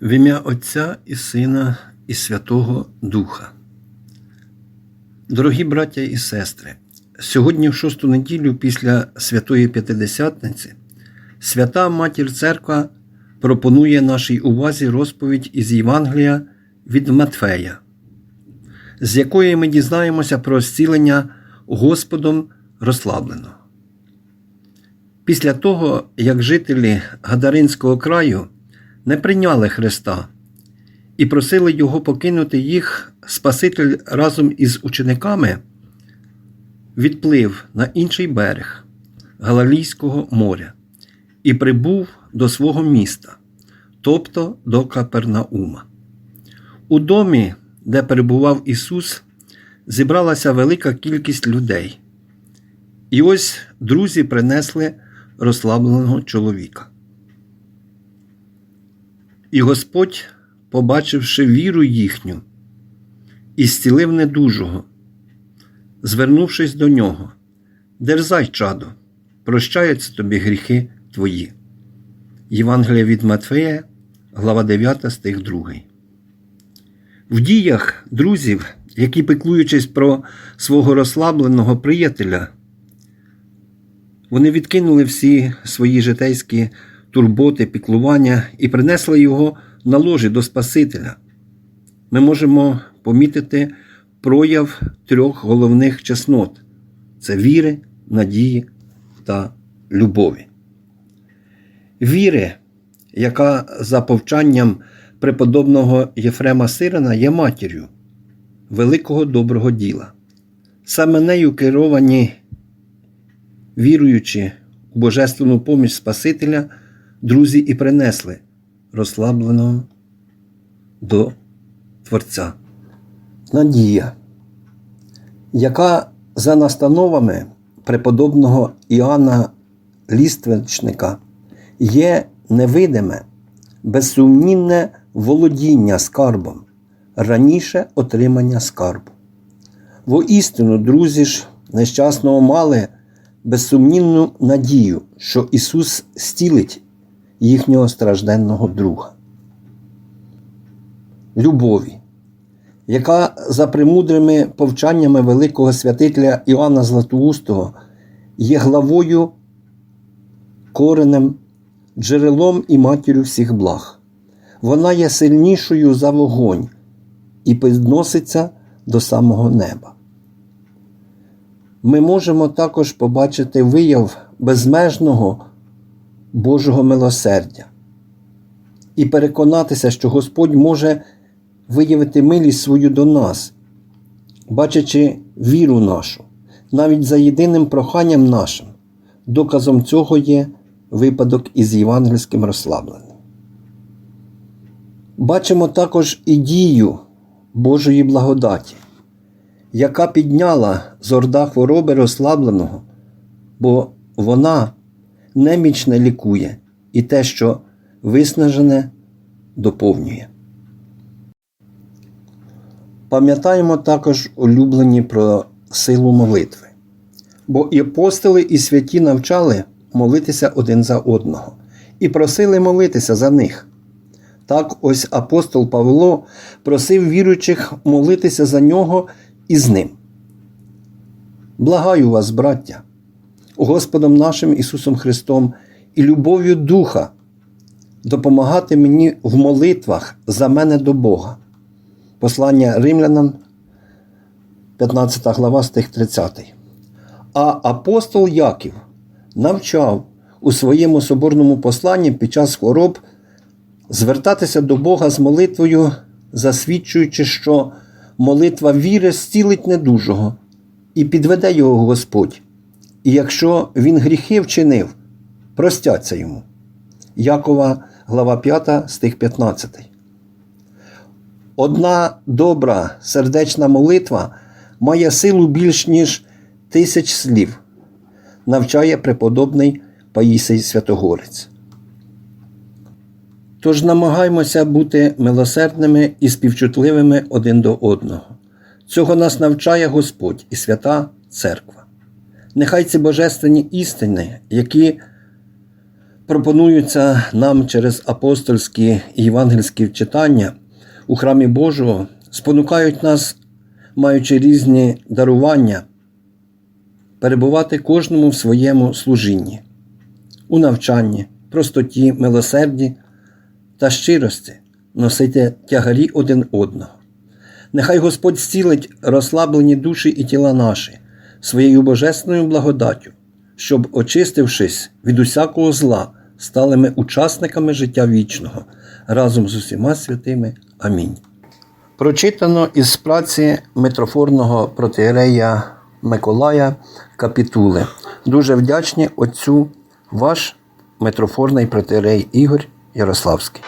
В ім'я Отця і Сина і Святого Духа. Дорогі браття і сестри, сьогодні, в шосту неділю після Святої П'ятидесятниці, свята Матір Церква пропонує нашій увазі розповідь із Євангелія від Матфея, з якої ми дізнаємося про зцілення Господом розслабленого. Після того, як жителі Гадаринського краю не прийняли Христа і просили Його покинути їх, Спаситель разом із учениками відплив на інший берег Галилійського моря і прибув до свого міста, тобто до Капернаума. У домі, де перебував Ісус, зібралася велика кількість людей. І ось друзі принесли розслабленого чоловіка. І Господь, побачивши віру їхню, і зцілив недужого, звернувшись до нього, дерзай, чадо, прощаються тобі гріхи твої. Євангелія від Матфея, глава 9, стих 2. В діях друзів, які, пеклуючись про свого розслабленого приятеля, вони відкинули всі свої житейські турботи, піклування і принесли його на ложі до Спасителя. Ми можемо помітити прояв трьох головних чеснот це віри, надії та любові. Віри, яка за повчанням преподобного Єфрема Сирина є матір'ю великого доброго діла. Саме нею керовані, віруючи у божественну поміч Спасителя, друзі і принесли розслабленого до Творця. Надія, яка за настановами преподобного Іоанна Ліственчника є невидиме, безсумнінне володіння скарбом, раніше отримання скарбу. Воістину, друзі ж, нещасного мали безсумнінну надію, що Ісус стілить їхнього стражденного друга. Любові, яка за премудрими повчаннями великого святителя Іоанна Златоустого є главою, коренем, джерелом і матір'ю всіх благ. Вона є сильнішою за вогонь і підноситься до самого неба. Ми можемо також побачити вияв безмежного Божого милосердя і переконатися, що Господь може виявити милість свою до нас, бачачи віру нашу, навіть за єдиним проханням нашим. Доказом цього є випадок із євангельським розслабленим. Бачимо також і дію Божої благодаті, яка підняла з орда хвороби розслабленого, бо вона немічне лікує і те, що виснажене, доповнює. Пам'ятаємо також улюблені про силу молитви, бо і апостоли, і святі навчали молитися один за одного і просили молитися за них. Так ось апостол Павло просив віруючих молитися за нього і з ним. Благаю вас, браття, Господом нашим Ісусом Христом і любов'ю Духа допомагати мені в молитвах за мене до Бога. Послання римлянам, 15 глава, стих 30. А апостол Яків навчав у своєму соборному посланні під час хвороб звертатися до Бога з молитвою, засвідчуючи, що молитва віри зцілить недужого і підведе його Господь. І якщо він гріхи вчинив, простяться йому. Якова, глава 5, стих 15. Одна добра сердечна молитва має силу більш ніж тисяч слів, навчає преподобний Паїсий Святогорець. Тож намагаймося бути милосердними і співчутливими один до одного. Цього нас навчає Господь і свята Церква. Нехай ці божественні істини, які пропонуються нам через апостольські і євангельські читання у храмі Божого, спонукають нас, маючи різні дарування, перебувати кожному в своєму служінні, у навчанні, простоті, милосерді та щирості, носити тягарі один одного. Нехай Господь зцілить розслаблені душі і тіла наші своєю божественною благодаттю, щоб, очистившись від усякого зла, стали ми учасниками життя вічного разом з усіма святими. Амінь. Прочитано із праці митрофорного протиерея Миколая Капітули. Дуже вдячні отцю ваш митрофорний протиерей Ігор Ярославський.